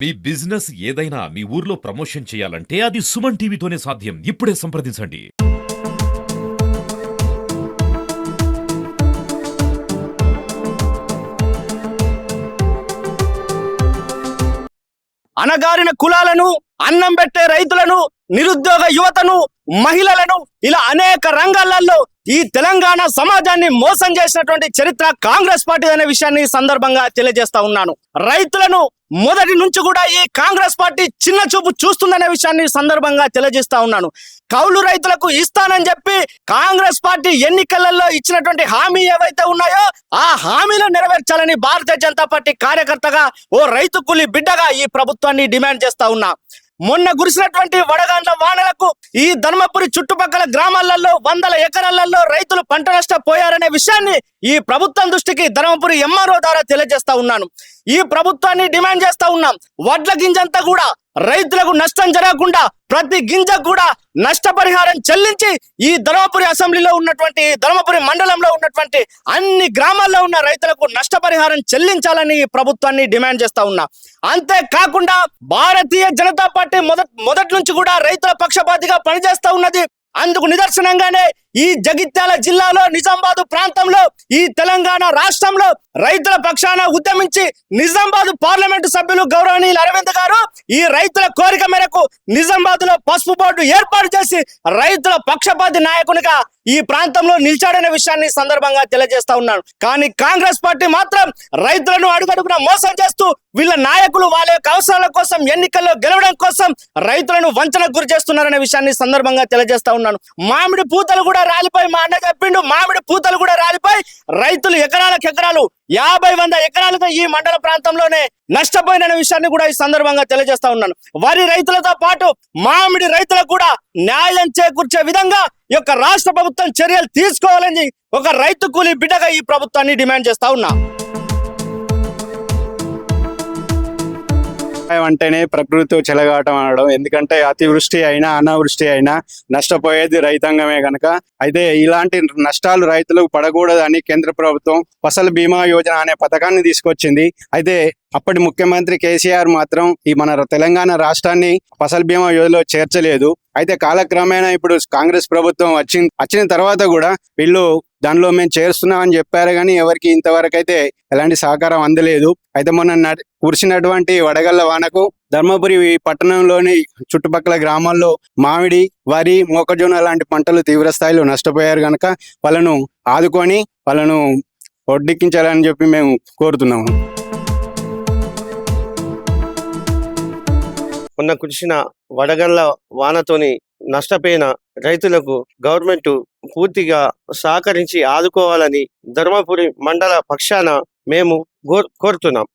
మీ business ఏదైనా మీ ఊర్లో promotion చేయాలంటే అది సుమన్ టీవీతోనే సాధ్యం. ఇప్పుడే సంప్రదించండి. అణగారిన కులాలను అన్నం పెట్టే రైతులను నిరుద్యోగ యువతను మహిళలను ఇలా అనేక రంగాలలో ఈ తెలంగాణ సమాజాన్ని మోసం చేసినటువంటి చరిత్ర కాంగ్రెస్ పార్టీ అనే విషయాన్ని సందర్భంగా తెలియజేస్తా ఉన్నాను. రైతులను మొదటి నుంచి కూడా ఈ కాంగ్రెస్ పార్టీ చిన్న చూపు చూస్తుందనే విషయాన్ని సందర్భంగా తెలియజేస్తా ఉన్నాను. కౌలు రైతులకు ఇస్తానని చెప్పి కాంగ్రెస్ పార్టీ ఎన్నికలలో ఇచ్చినటువంటి హామీ ఏవైతే ఉన్నాయో ఆ హామీలను నెరవేర్చాలని భారతీయ జనతా పార్టీ కార్యకర్తగా ఓ రైతు కూలి బిడ్డగా ఈ ప్రభుత్వాన్ని డిమాండ్ చేస్తా ఉన్నా. మొన్న కురిసినటువంటి వడగాండ్ల వానలకు ఈ ధర్మపురి చుట్టుపక్కల గ్రామాలలో వందల ఎకరాలలో రైతులు పంట నష్టపోయారనే విషయాన్ని ఈ ప్రభుత్వం దృష్టికి ధర్మపురి ఎంఆర్ఓ ద్వారా తెలియజేస్తా ఉన్నాను. ఈ ప్రభుత్వాన్ని డిమాండ్ చేస్తా ఉన్నాం. వడ్ల గింజంతా కూడా రైతులకు నష్టం జరగకుండా ప్రతి గింజ కూడా నష్టపరిహారం చెల్లించి ఈ ధర్మపురి అసెంబ్లీలో ఉన్నటువంటి ధర్మపురి మండలంలో ఉన్నటువంటి అన్ని గ్రామాల్లో ఉన్న రైతులకు నష్టపరిహారం చెల్లించాలని ప్రభుత్వాన్ని డిమాండ్ చేస్తా ఉన్నా. అంతేకాకుండా భారతీయ జనతా పార్టీ మొదటి మొదటి నుంచి కూడా రైతుల పక్షపాతిగా పనిచేస్తా ఉన్నది. అందుకు నిదర్శనంగానే ఈ జగిత్యాల జిల్లాలో నిజామాబాద్ ప్రాంతంలో ఈ తెలంగాణ రాష్ట్రంలో రైతుల పక్షాన ఉద్యమించి నిజామాబాద్ పార్లమెంటు సభ్యులు గౌరవనీయులు అరవింద్ గారు ఈ రైతుల కోరిక మేరకు నిజామాబాద్లో పసుపు బోర్డు ఏర్పాటు చేసి రైతుల పక్షపాతి నాయకునిగా ఈ ప్రాంతంలో నిలిచాడనే విషయాన్ని సందర్భంగా తెలియజేస్తా ఉన్నాను. కానీ కాంగ్రెస్ పార్టీ మాత్రం రైతులను అడుగడుగున మోసం చేస్తూ వీళ్ళ నాయకులు వాళ్ళ యొక్క అవసరాల కోసం ఎన్నికల్లో గెలవడం కోసం రైతులను వంచనకు గురి చేస్తున్నారనే విషయాన్ని సందర్భంగా తెలియజేస్తా ఉన్నాను. మామిడి పూతలు కూడా రాలిపోయి మా అన్న చెప్పిండు మామిడి పూతలు కూడా రాలిపోయి రైతులు ఎకరాలకు ఎకరాలు యాభై వంద ఎకరాలుగా ఈ మండల ప్రాంతంలోనే నష్టపోయిన విషయాన్ని కూడా ఈ సందర్భంగా తెలియజేస్తా ఉన్నాను. వరి రైతులతో పాటు మామిడి రైతులకు కూడా న్యాయం చేకూర్చే విధంగా ఈ యొక్క రాష్ట్ర ప్రభుత్వం చర్యలు తీసుకోవాలని ఒక రైతు కూలీ బిడ్డగా ఈ ప్రభుత్వాన్ని డిమాండ్ చేస్తా ఉన్నా. వ్యవసాయం అంటేనే ప్రకృతితో చెలగాటం అనడం. ఎందుకంటే అతివృష్టి అయినా అనావృష్టి అయినా నష్టపోయేది రైతాంగమే గనక. అయితే ఇలాంటి నష్టాలు రైతులకు పడకూడదని కేంద్ర ప్రభుత్వం ఫసల్ బీమా యోజన అనే పథకాన్ని తీసుకొచ్చింది. అయితే అప్పటి ముఖ్యమంత్రి కేసీఆర్ మాత్రం ఈ మన తెలంగాణ రాష్ట్రాన్ని ఫసల్ బీమా యోజనలో చేర్చలేదు. అయితే కాలక్రమేణా ఇప్పుడు కాంగ్రెస్ ప్రభుత్వం వచ్చి వచ్చిన తర్వాత కూడా వీళ్ళు దానిలో మేము చేరుస్తున్నామని చెప్పారు కానీ ఎవరికి ఇంతవరకు అయితే ఎలాంటి సహకారం అందలేదు. అయితే మొన్న కురిసినటువంటి వడగళ్ళ వానకు ధర్మపురి పట్టణంలోని చుట్టుపక్కల గ్రామాల్లో మామిడి వరి మొక్కజొన్న లాంటి పంటలు తీవ్ర స్థాయిలో నష్టపోయారు కనుక వాళ్ళను ఆదుకొని వాళ్ళను ఒడ్డెక్కించాలని చెప్పి మేము కోరుతున్నాము. మొన్న కురిసిన వడగళ్ళ వానతోని నష్టపోయిన రైతులకు గవర్నమెంట్ పూర్తిగా సహకరించి ఆదుకోవాలని ధర్మపురి మండల పక్షాన మేము కోర్- కోరుతున్నాం.